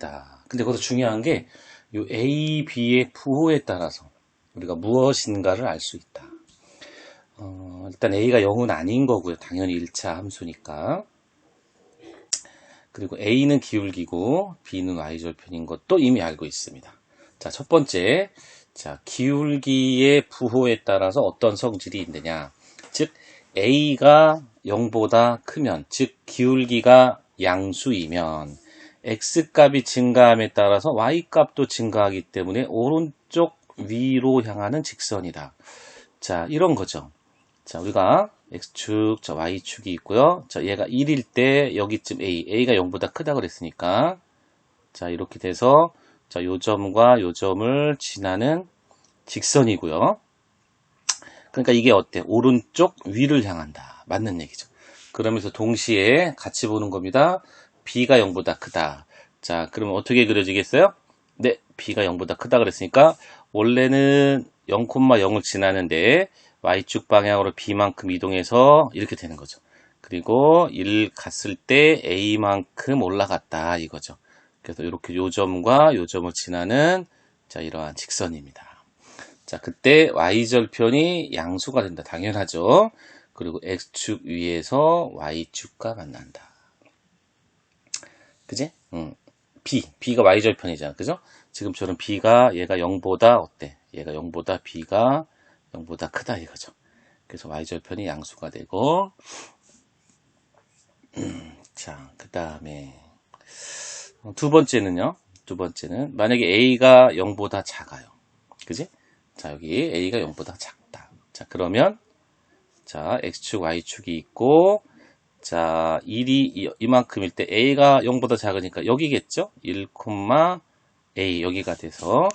직선이다. 근데 거기서 중요한 게, 요 A, B의 부호에 따라서 우리가 무엇인가를 알 수 있다. 어, 일단 A가 0은 아닌 거고요. 당연히 1차 함수니까. 그리고 A는 기울기고 B는 Y절편인 것도 이미 알고 있습니다. 자, 첫 번째. 자, 기울기의 부호에 따라서 어떤 성질이 있느냐. 즉, A가 0보다 크면, 즉, 기울기가 양수이면, X값이 증가함에 따라서 Y값도 증가하기 때문에 오른쪽 위로 향하는 직선이다. 자, 이런 거죠. 자, 우리가 X축, 자, Y축이 있고요. 자, 얘가 1일 때 여기쯤 A, A가 0보다 크다 그랬으니까 자, 이렇게 돼서 자, 요 점과 요 점을 지나는 직선이고요. 그러니까 이게 어때? 오른쪽 위를 향한다. 맞는 얘기죠. 그러면서 동시에 같이 보는 겁니다. B가 0보다 크다. 자, 그러면 어떻게 그려지겠어요? 네, B가 0보다 크다 그랬으니까 원래는 0,0을 지나는데 Y축 방향으로 B만큼 이동해서 이렇게 되는 거죠. 그리고 1 갔을 때 A만큼 올라갔다 이거죠. 그래서 이렇게 요 점과 요 점을 지나는 자 이러한 직선입니다. 자 그때 Y절편이 양수가 된다. 당연하죠. 그리고 X축 위에서 Y축과 만난다. 그지? 음. B, B가 Y절 편이잖아. 그죠? 지금처럼 B가 얘가 0보다 어때? 얘가 0보다 B가 0보다 크다 이거죠. 그래서 Y절 편이 양수가 되고 음, 자, 그 다음에 두 번째는요. 두 번째는 만약에 A가 0보다 작아요. 그지? 자, 여기 A가 0보다 작다. 자, 그러면 자, X축, Y축이 있고 자, 1이 이만큼일 때 A가 0보다 작으니까 여기겠죠? 1, A 여기가 돼서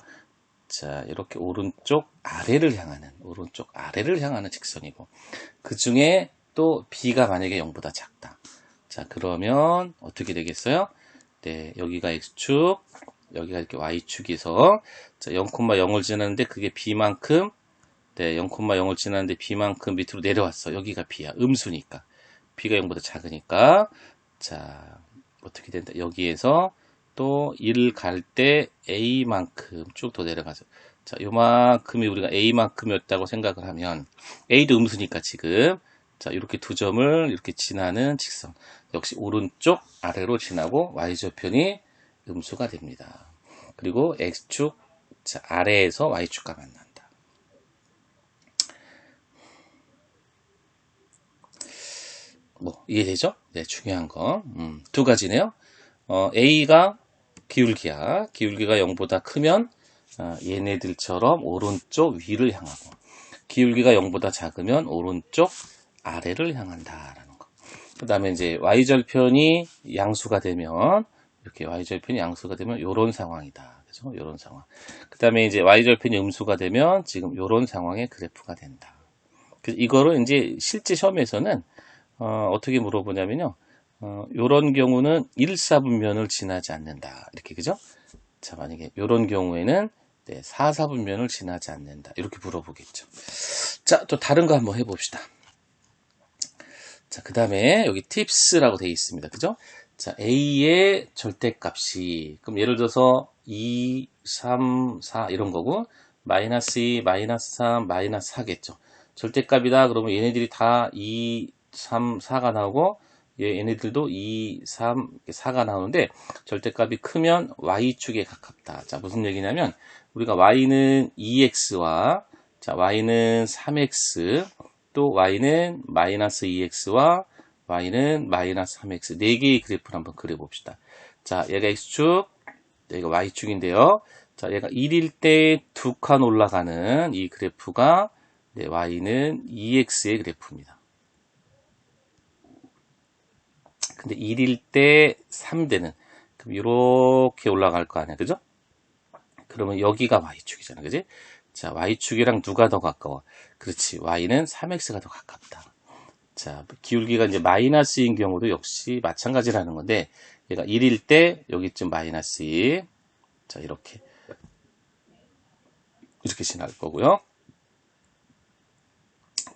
자, 이렇게 오른쪽 아래를 향하는 오른쪽 아래를 향하는 직선이고 그 중에 또 B가 만약에 0보다 작다. 자, 그러면 어떻게 되겠어요? 네, 여기가 X축, 여기가 이렇게 Y축에서 자, 0,0을 지나는데 그게 B만큼 네, 0,0을 지나는데 B만큼 밑으로 내려왔어. 여기가 B야. 음수니까. B가 0보다 작으니까. 자, 어떻게 된다. 여기에서 또 1 갈 때 A만큼 쭉 더 내려가서. 자, 요만큼이 우리가 A만큼이었다고 생각을 하면 A도 음수니까 지금. 자, 이렇게 두 점을 이렇게 지나는 직선. 역시 오른쪽 아래로 지나고 Y절편이 음수가 됩니다. 그리고 X축 자, 아래에서 Y축과 만난다. 뭐 이해되죠? 네, 중요한 거. 음, 두 가지네요. 어, A가 기울기야. 기울기가 0보다 크면 어, 얘네들처럼 오른쪽 위를 향하고 기울기가 0보다 작으면 오른쪽 아래를 향한다라는 거. 그 다음에 이제 y절편이 양수가 되면 이렇게 y절편이 양수가 되면 이런 상황이다. 그죠? 이런 상황. 그 다음에 이제 y절편이 음수가 되면 지금 이런 상황의 그래프가 된다. 이거를 이제 실제 시험에서는 어, 어떻게 물어보냐면요. 어, 요런 경우는 1, 4분면을 지나지 않는다. 이렇게, 그죠? 자, 만약에 요런 경우에는 네, 4, 4분면을 지나지 않는다. 이렇게 물어보겠죠. 자, 또 다른 거 한번 해봅시다. 자, 그 다음에 여기 팁스라고 되어 있습니다. 그죠? 자, A의 절대값이, 그럼 예를 들어서 2, 3, 4 이런 거고, 마이너스 2, 마이너스 3, 마이너스 4겠죠. 절대값이다. 그러면 얘네들이 다 2, 3, 4가 나오고, 얘, 얘네들도 2, 3, 4가 나오는데 절대값이 크면 y축에 가깝다. 자, 무슨 얘기냐면 우리가 y는 2x와 자, y는 3x 또 y는 마이너스 2x와 y는 마이너스 3x 네 개의 그래프를 한번 그려 봅시다. 자, 얘가 x축, 얘가 y축인데요. 자, 얘가 1일 때 두 칸 올라가는 이 그래프가 네, y는 2x의 그래프입니다. 근데 1일 때 3대는 그럼 이렇게 올라갈 거 아니야. 그죠? 그러면 여기가 y축이잖아. 그지? 자, y축이랑 누가 더 가까워? 그렇지. y는 3x가 더 가깝다. 자, 기울기가 이제 마이너스인 경우도 역시 마찬가지라는 건데 얘가 1일 때 여기쯤 마이너스 2. 자, 이렇게 이렇게 지날 거고요.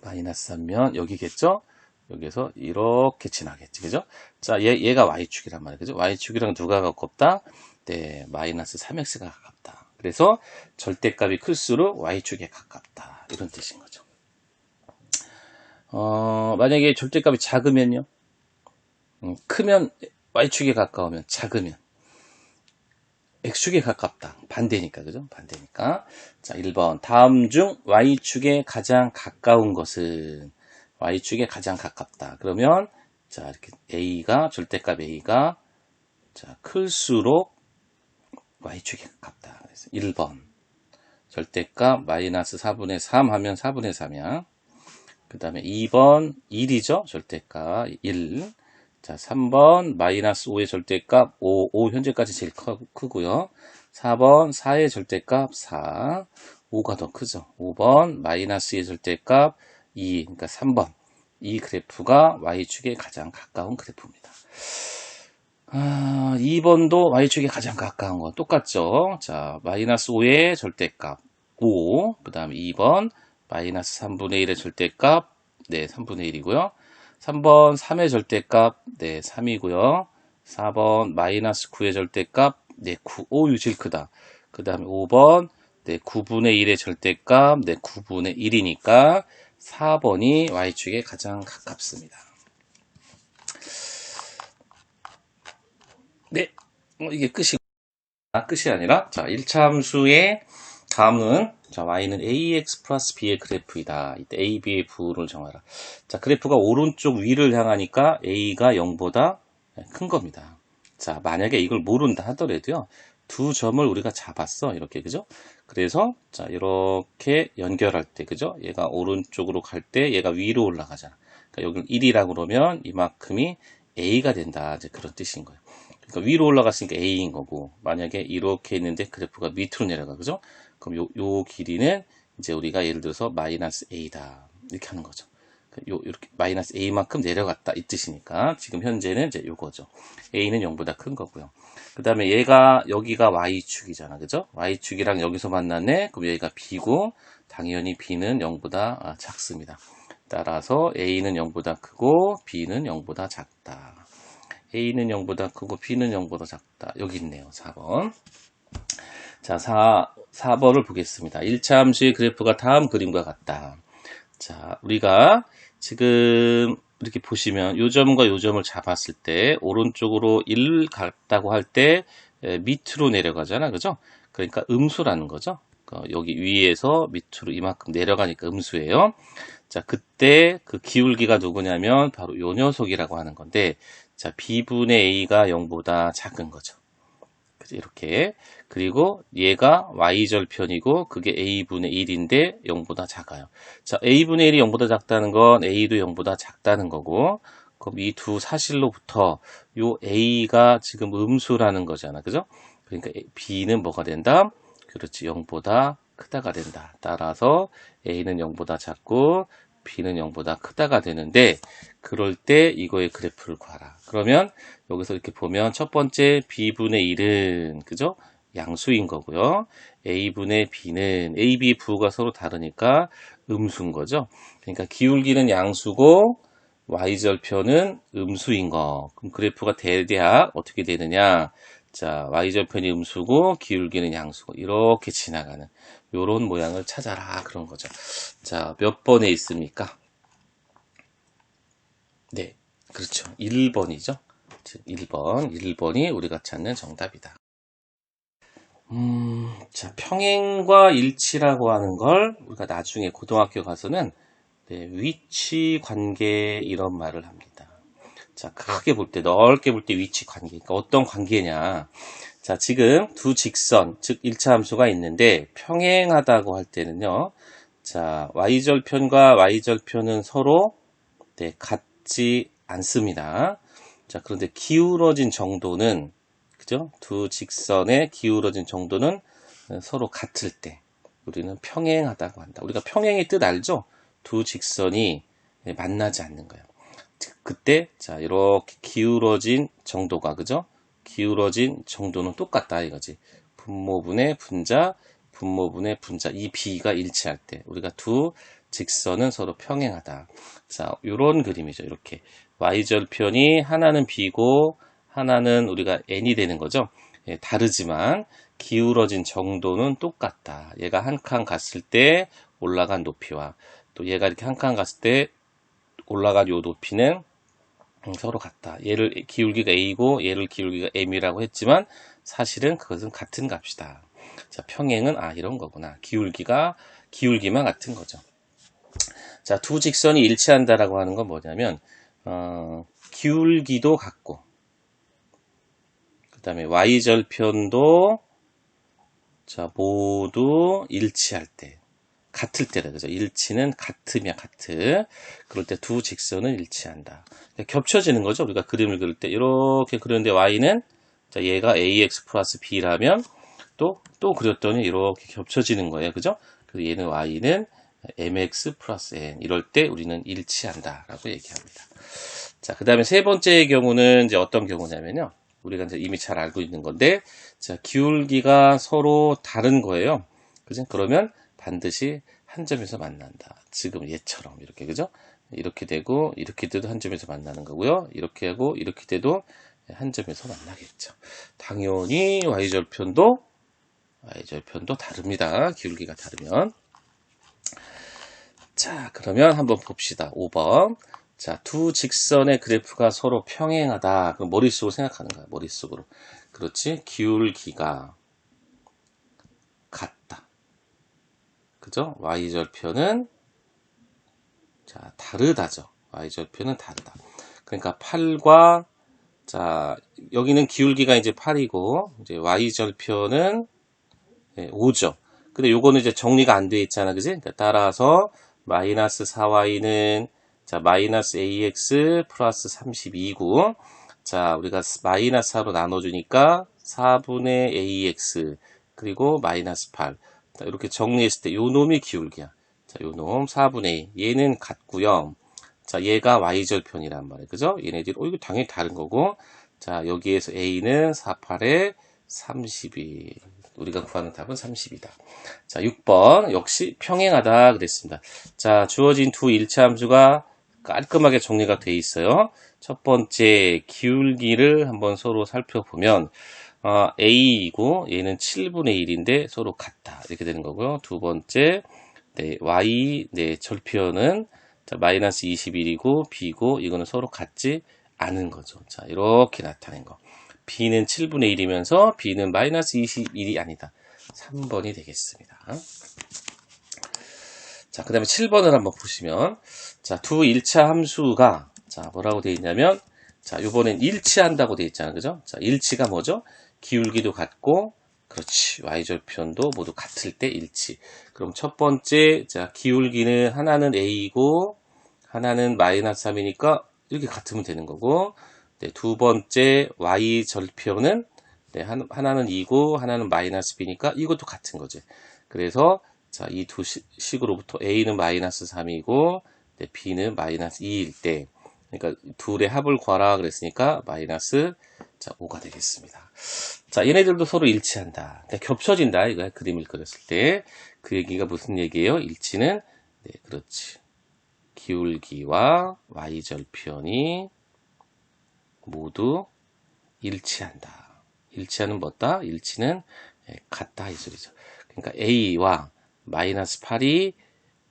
마이너스 3면 여기겠죠? 여기서 이렇게 지나겠지. 그죠? 자, 얘, 얘가 Y축이란 말이에요. 그죠? Y축이랑 누가 가깝다? 네, 마이너스 3x가 가깝다. 그래서 절대값이 클수록 y축에 가깝다. 이런 뜻인 거죠. 어, 만약에 절대값이 작으면요. 음, 크면 y축에 가까우면 작으면 x축에 가깝다. 반대니까, 그죠? 반대니까. 자, 1번. 다음 중 y축에 가장 가까운 것은 y축에 가장 가깝다. 그러면, 자, 이렇게 a가, 절대값 a가, 자, 클수록 y축에 가깝다. 그래서 1번. 절대값 마이너스 4분의 3 하면 4분의 3이야. 그 다음에 2번 1이죠. 절대값 1. 자, 3번 마이너스 5의 절대값 5, 5 현재까지 제일 크, 크고요. 4번 4의 절대값 4, 5가 더 크죠. 5번 마이너스의 절대값 2, 그러니까 3번. 이 그래프가 y축에 가장 가까운 그래프입니다. 아, 2번도 y축에 가장 가까운 건 똑같죠. 자, 마이너스 5의 절대값 5, 그 다음에 2번 마이너스 3분의 1의 절대값 네, 3분의 1이고요. 3번 3의 절대값 네 3이고요. 4번 마이너스 9의 절대값 네 9, 5 유질 크다. 그 다음에 5번 네 9분의 1의 절대값 네 9분의 1이니까 4번이 y축에 가장 가깝습니다. 네, 어, 이게 끝이 아, 끝이 아니라 자 1차 함수의 다음은 자, y는 ax 플러스 b의 그래프이다. 이때 a, b의 부를 정하라. 자, 그래프가 오른쪽 위를 향하니까 a가 0보다 큰 겁니다. 자, 만약에 이걸 모른다 하더라도요. 두 점을 우리가 잡았어. 이렇게, 그죠? 그래서, 자, 이렇게 연결할 때, 그죠? 얘가 오른쪽으로 갈 때 얘가 위로 올라가잖아. 그러니까 여기 1이라고 그러면 이만큼이 a가 된다. 이제 그런 뜻인 거예요. 그러니까 위로 올라갔으니까 a인 거고, 만약에 이렇게 있는데 그래프가 밑으로 내려가, 그죠? 그럼 요, 요 길이는 이제 우리가 예를 들어서 마이너스 a다. 이렇게 하는 거죠. 요, 이렇게 마이너스 a만큼 내려갔다. 이 뜻이니까. 지금 현재는 이제 요거죠. a는 0보다 큰 거고요. 그 다음에 얘가, 여기가 y축이잖아. 그죠? y축이랑 여기서 만났네. 그럼 여기가 b고, 당연히 b는 0보다 작습니다. 따라서 a는 0보다 크고, b는 0보다 작다. a는 0보다 크고, b는 0보다 작다. 여기 있네요. 4번. 자, 4, 4번을 보겠습니다. 1차 함수의 그래프가 다음 그림과 같다. 자, 우리가 지금 이렇게 보시면 요 점과 요 점을 잡았을 때 오른쪽으로 1 갔다고 할 때 밑으로 내려가잖아. 그죠? 그러니까 음수라는 거죠. 그 여기 위에서 밑으로 이만큼 내려가니까 음수예요. 자, 그때 그 기울기가 누구냐면 바로 요 녀석이라고 하는 건데 자, b분의 a가 0보다 작은 거죠. 이렇게 그리고 얘가 y절편이고 그게 a분의 1인데 0보다 작아요. 자, a분의 1이 0보다 작다는 건 a도 0보다 작다는 거고 그럼 이 두 사실로부터 요 a가 지금 음수라는 거잖아. 그죠? 그러니까 b는 뭐가 된다? 그렇지. 0보다 크다가 된다. 따라서 a는 0보다 작고 b는 0보다 크다가 되는데 그럴 때 이거의 그래프를 구하라. 그러면 여기서 이렇게 보면 첫 번째 b분의 1은 그죠? 양수인 거고요. a분의 b는 a, b 부호가 서로 다르니까 음수인 거죠. 그러니까 기울기는 양수고 y절편은 음수인 거. 그럼 그래프가 대략 어떻게 되느냐? 자, y절편이 음수고 기울기는 양수고 이렇게 지나가는 요런 모양을 찾아라 그런 거죠. 자, 몇 번에 있습니까? 네, 그렇죠. 1번이죠. 1번, 1번이 우리가 찾는 정답이다. 음, 자, 평행과 일치라고 하는 걸 우리가 나중에 고등학교 가서는 네, 위치 관계 이런 말을 합니다. 자, 크게 볼 때, 넓게 볼 때 위치 관계. 그러니까 어떤 관계냐. 자, 지금 두 직선, 즉 1차 함수가 있는데 평행하다고 할 때는요. 자, y절편과 y절편은 서로 네, 같지 않습니다. 자, 그런데 기울어진 정도는 그죠? 두 직선의 기울어진 정도는 서로 같을 때 우리는 평행하다고 한다. 우리가 평행의 뜻 알죠? 두 직선이 만나지 않는 거예요. 그때 자 이렇게 기울어진 정도가 그죠? 기울어진 정도는 똑같다 이거지. 분모분의 분자, 분모분의 분자 이 비가 일치할 때 우리가 두 직선은 서로 평행하다. 자, 이런 그림이죠. 이렇게 y절편이 하나는 b고 하나는 우리가 n이 되는 거죠. 예, 다르지만 기울어진 정도는 똑같다. 얘가 한 칸 갔을 때 올라간 높이와 또 얘가 이렇게 한 칸 갔을 때 올라간 요 높이는 음, 서로 같다. 얘를 기울기가 a고 얘를 기울기가 m이라고 했지만 사실은 그것은 같은 값이다. 자, 평행은 아 이런 거구나. 기울기가 기울기만 같은 거죠. 자, 두 직선이 일치한다라고 하는 건 뭐냐면 어, 기울기도 같고 그다음에 y 절편도 자, 모두 일치할 때 같을 때다 그죠? 일치는 같으면 같을. 그럴 때 두 직선은 일치한다. 겹쳐지는 거죠. 우리가 그림을 그릴 때 이렇게 그렸는데 y는 자, 얘가 ax 플러스 b라면 또 또 그렸더니 이렇게 겹쳐지는 거예요. 그죠? 그래서 얘는 y는 mx 플러스 n 이럴 때 우리는 일치한다 라고 얘기합니다. 자, 그 다음에 세 번째의 경우는 이제 어떤 경우냐면요. 우리가 이제 이미 잘 알고 있는 건데 자, 기울기가 서로 다른 거예요. 그죠? 그러면 반드시 한 점에서 만난다. 지금 얘처럼 이렇게 그죠? 이렇게 되고 이렇게 돼도 한 점에서 만나는 거고요. 이렇게 하고 이렇게 돼도 한 점에서 만나겠죠. 당연히 y절편도 y절편도 다릅니다. 기울기가 다르면 자, 그러면 한번 봅시다. 5번. 자, 두 직선의 그래프가 서로 평행하다. 그럼 머릿속으로 생각하는 거야. 머릿속으로. 그렇지? 기울기가 같다. 그죠? y절편은 자, 다르다죠. y절편은 다르다. 그러니까 8과 자, 여기는 기울기가 이제 8이고 이제 y절편은 5죠. 근데 요거는 이제 정리가 안 돼 있잖아. 그지? 그러니까 따라서 마이너스 4y는 자, 마이너스 ax 플러스 32고 자, 우리가 마이너스 4로 나눠 주니까 4분의 ax 그리고 마이너스 8 자, 이렇게 정리했을 때 요 놈이 기울기야. 자, 요놈 4분의 2 얘는 같고요. 자, 얘가 y절편이란 말이에요. 그죠? 얘네들이 어 이거 당연히 다른 거고 자, 여기에서 a는 48에 32 우리가 구하는 답은 30이다. 자, 6번 역시 평행하다 그랬습니다. 자, 주어진 두 일치 함수가 깔끔하게 정리가 돼 있어요. 첫 번째 기울기를 한번 서로 살펴보면 어, A이고 얘는 7분의 1인데 서로 같다 이렇게 되는 거고요. 두 번째 네, Y 네, 절편은 자, 마이너스 21이고 B고 이거는 서로 같지 않은 거죠. 자 이렇게 나타낸 거. B는 7분의 1이면서 B는 마이너스 21이 아니다. 3번이 되겠습니다. 자, 그 다음에 7번을 한번 보시면, 자, 두 일차 함수가, 자, 뭐라고 되어 있냐면, 자, 요번엔 일치한다고 되어 있잖아요. 그죠? 자, 일치가 뭐죠? 기울기도 같고, 그렇지. y절편도 모두 같을 때 일치. 그럼 첫 번째, 자, 기울기는 하나는 a이고, 하나는 마이너스 3이니까 이렇게 같으면 되는 거고, 네, 두 번째 y절편은 네, 하나는 2고 하나는 마이너스 b니까 이것도 같은 거지. 그래서 자, 이 두 식으로부터 a는 마이너스 3이고 네, b는 마이너스 2일 때 그러니까 둘의 합을 구하라 그랬으니까 마이너스 자, 5가 되겠습니다. 자, 얘네들도 서로 일치한다. 그러니까 겹쳐진다. 이거 그림을 그렸을 때. 그 얘기가 무슨 얘기예요? 일치는 네, 그렇지. 기울기와 y절편이 모두 일치한다. 일치하는 뭐다? 일치는 예, 같다 이 소리죠. 그러니까 a와 마이너스 8이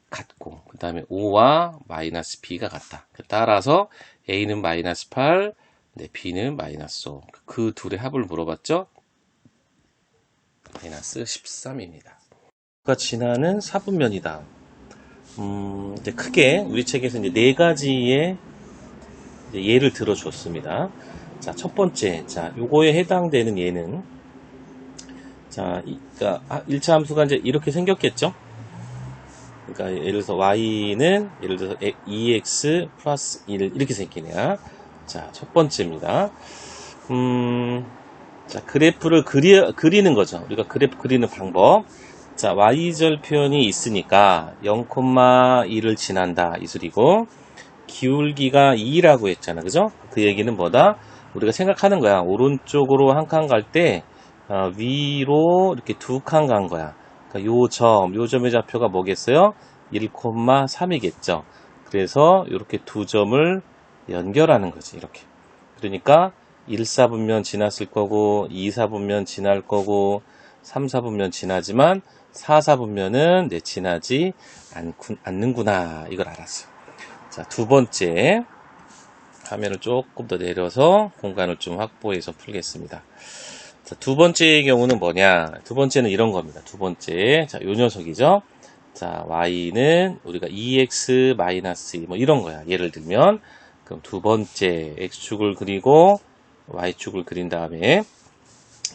같고 그 다음에 5와 마이너스 b가 같다. 따라서 a는 마이너스 8, 네, b는 마이너스 5. 그 둘의 합을 물어봤죠? 마이너스 13입니다. 가 지나는 사분면이다. 음, 이제 크게 우리 책에서 이제 네 가지의 예를 들어줬습니다. 자, 첫 번째, 자, 요거에 해당되는 예는, 자, 이, 그니까, 1차 함수가 이제 이렇게 생겼겠죠? 그러니까, 예를 들어서 y는, 예를 들어서 2x 플러스 1, 이렇게 생기네요. 자, 첫 번째입니다. 음, 자, 그래프를 그리, 그리는 거죠. 우리가 그래프 그리는 방법. 자, y절편이 있으니까 0,1을 지난다. 이 소리고, 기울기가 2라고 했잖아. 그죠? 그 얘기는 뭐다? 우리가 생각하는 거야. 오른쪽으로 한 칸 갈 때, 어, 위로 이렇게 두 칸 간 거야. 그러니까 요 점, 요 점의 좌표가 뭐겠어요? 1,3이겠죠. 그래서 이렇게 두 점을 연결하는 거지. 이렇게. 그러니까 1, 4분면 지났을 거고 2, 4분면 지날 거고 3, 4분면 지나지만 4, 4분면은 네, 지나지 않군, 않는구나 이걸 알았어요. 자, 두 번째 화면을 조금 더 내려서 공간을 좀 확보해서 풀겠습니다. 자, 두 번째의 경우는 뭐냐? 두 번째는 이런 겁니다. 두 번째, 자, 요 녀석이죠. 자, y는 우리가 2x 마이너스 2, 뭐 이런 거야. 예를 들면, 그럼 두 번째 x축을 그리고 y축을 그린 다음에,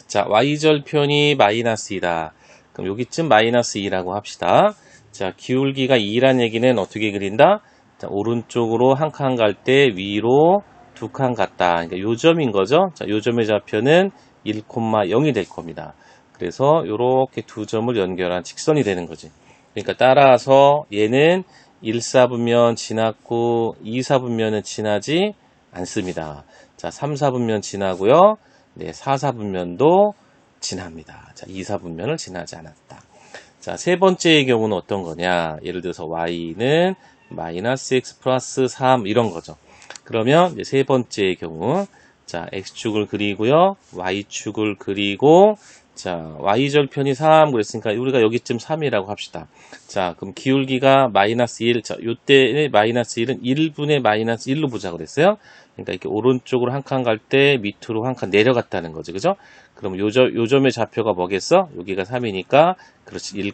자, y절편이 마이너스 2다. 그럼 여기쯤 마이너스 2라고 합시다. 자, 기울기가 2란 얘기는 어떻게 그린다? 자, 오른쪽으로 한 칸 갈 때 위로 두 칸 갔다. 그러니까 요 점인 거죠. 자, 요 점의 좌표는 1,0이 될 겁니다. 그래서 이렇게 두 점을 연결한 직선이 되는 거지. 그러니까 따라서 얘는 1, 4분면 지났고 2, 4분면은 지나지 않습니다. 자, 3, 4분면 지나고요. 네, 4, 4분면도 지납니다. 자, 2, 4분면을 지나지 않았다. 자, 세 번째의 경우는 어떤 거냐? 예를 들어서 y는 마이너스 x 플러스 3 이런 거죠. 그러면 세 번째의 경우 자 x축을 그리고요 y축을 그리고 자 y절편이 3 그랬으니까 우리가 여기쯤 3이라고 합시다. 자 그럼 기울기가 마이너스 1 자, 요때의 마이너스 1은 1분의 마이너스 1로 보자 그랬어요. 그러니까 이렇게 오른쪽으로 한 칸 갈 때 밑으로 한 칸 내려갔다는 거지 그죠? 그럼 요점, 요점의 좌표가 뭐겠어? 여기가 3이니까 그렇지 1,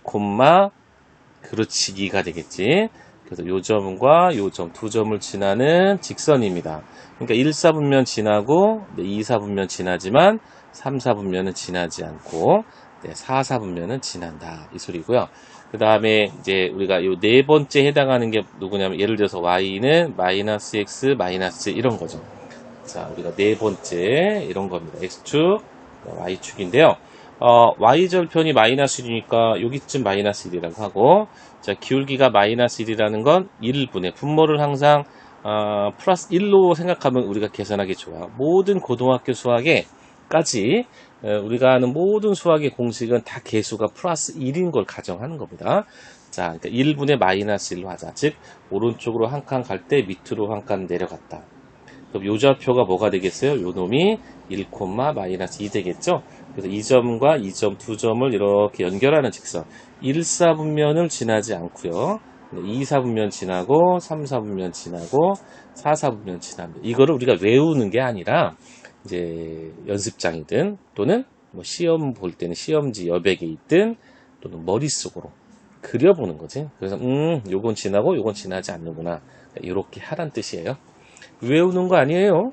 그렇지 2가 되겠지. 그래서 요 점과 요 점 두 점을 지나는 직선입니다. 그러니까 1, 4분면 지나고 네, 2, 4분면 지나지만 3, 4분면은 지나지 않고 네, 4, 4분면은 지난다 이 소리고요. 그 다음에 이제 우리가 요 네 번째 해당하는 게 누구냐면 예를 들어서 y는 마이너스 x 마이너스 이런 거죠. 자 우리가 네 번째 이런 겁니다. x축 y축인데요. 어, y절편이 마이너스 1이니까 여기쯤 마이너스 1이라고 하고 자 기울기가 마이너스 1이라는 건 1분의 분모를 항상 어, 플러스 1로 생각하면 우리가 계산하기 좋아. 모든 고등학교 수학에까지 어, 우리가 하는 모든 수학의 공식은 다 개수가 플러스 1인 걸 가정하는 겁니다. 자, 그러니까 1분의 마이너스 1로 하자. 즉 오른쪽으로 한 칸 갈 때 밑으로 한 칸 내려갔다. 그럼 요 좌표가 뭐가 되겠어요? 요 놈이 1, 마이너스 2 되겠죠? 그래서 이 점과 이 점 두 점을 이렇게 연결하는 직선 1, 4분면을 지나지 않고요. 2, 4분면 지나고 3, 4분면 지나고 4, 4분면 지납니다. 이거를 우리가 외우는 게 아니라 이제 연습장이든 또는 뭐 시험 볼 때는 시험지 여백에 있든 또는 머릿속으로 그려보는 거지. 그래서 음, 요건 지나고 요건 지나지 않는구나. 이렇게 하란 뜻이에요. 외우는 거 아니에요.